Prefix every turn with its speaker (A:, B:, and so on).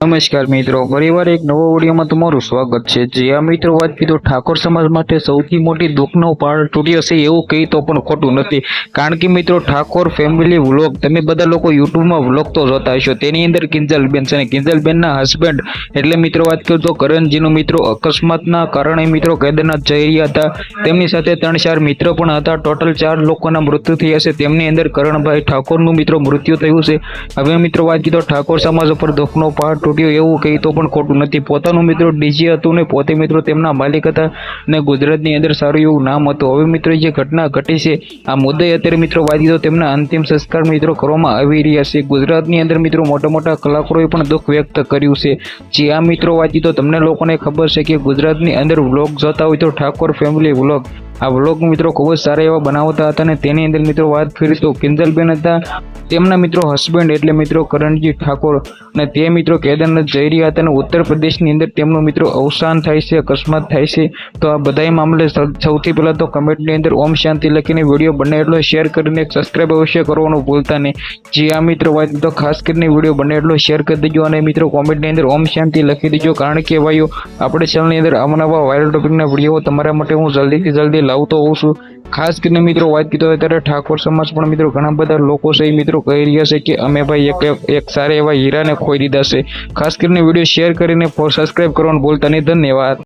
A: નમસ્કાર મિત્રો, ફરીવાર એક નવો ઓડિયોમાં તમારું સ્વાગત છે. જે આ મિત્રો વાત કીધું ઠાકોર સમાજ માટે સૌથી મોટી દુઃખનો પહાડ તૂટ્યો છે એવું કહી તો પણ ખોટું નથી. કારણ કે મિત્રો, ઠાકોર ફેમિલી વ્લોગ તમે બધા લોકો યુટ્યુબમાં વ્લોગ તો જોતા હશો. તેની અંદર કિંજલબેન છે અને કિંજલબેનના હસબન્ડ એટલે મિત્રો વાત કરું તો કરણજીનો મિત્રો, અકસ્માતના કારણે મિત્રો કેદારનાથ જઈ રહ્યા હતા. તેમની સાથે ત્રણ ચાર મિત્રો પણ હતા. ટોટલ ચાર લોકોના મૃત્યુ થયા છે. તેમની અંદર કરણભાઈ ઠાકોરનું મિત્રો મૃત્યુ થયું છે. હવે મિત્રો વાત કીધો ઠાકોર સમાજ ઉપર દુઃખનો પહાડ તૂટ્યો એવું કહી તો પણ ખોટું નથી. પોતાનું મિત્રો ડીજે હતું ને પોતે મિત્રો તેમના માલિક હતા ને ગુજરાતની અંદર સારું એવું નામ હતું. હવે મિત્રો જે ઘટના ઘટી છે, આ મુદ્દે અત્યારે મિત્રો વાત તો તેમના અંતિમ સંસ્કાર મિત્રો કરવામાં આવી રહ્યા છે. ગુજરાતની અંદર મિત્રો મોટા મોટા કલાકારોએ પણ દુઃખ વ્યક્ત કર્યું છે. જે આ મિત્રો વાંચી તો તમને લોકોને ખબર છે કે ગુજરાતની અંદર વ્લોગ જોતા હોય તો ઠાકોર ફેમિલી વ્લોગ. આ વ્લોગ મિત્રો ખૂબ જ સારા એવા બનાવતા હતા અને તેની અંદર મિત્રો વાત ફેરી તો કિંજલબેન હતા તેમના મિત્રો હસબન્ડ એટલે મિત્રો કરણજી ઠાકોર અને તે મિત્રો કેદારનાથ જઈ રહ્યા હતા અને ઉત્તર પ્રદેશની અંદર તેમનું મિત્રો અવસાન થાય છે, અકસ્માત થાય છે. તો આ બધાય મામલે સૌથી પહેલાં તો કમેન્ટની અંદર ઓમ શાંતિ લખીને વીડિયો બને એટલો શેર કરીને સબસ્ક્રાઈબ અવશ્ય કરવાનું ભૂલતા નહીં. જે આ મિત્રો વાત તો ખાસ કરીને વીડિયો બને એટલો શેર કરી દેજો અને મિત્રો કોમેન્ટની અંદર ઓમ શાંતિ લખી દેજો. કારણ કે ભાઈઓ, આપણે ચેનલની અંદર અવનવા વાયરલ ટોપિકના વીડિયો તમારા માટે હું જલ્દીથી જલ્દી લાવતો હોઉં છું. ખાસ કરીને મિત્રો વાત કીધો ત્યારે ઠાકોર સમાજ પણ મિત્રો ઘણા બધા લોકો છે, એ મિત્રો કહી રહ્યા છે કે અમે ભાઈ એક એક સારા એવા હીરાને ખોઈ દીધા છે. ખાસ કરીને વીડિયો શેર કરીને સબસ્ક્રાઈબ કરવાનું ભૂલતા નહીં. ધન્યવાદ.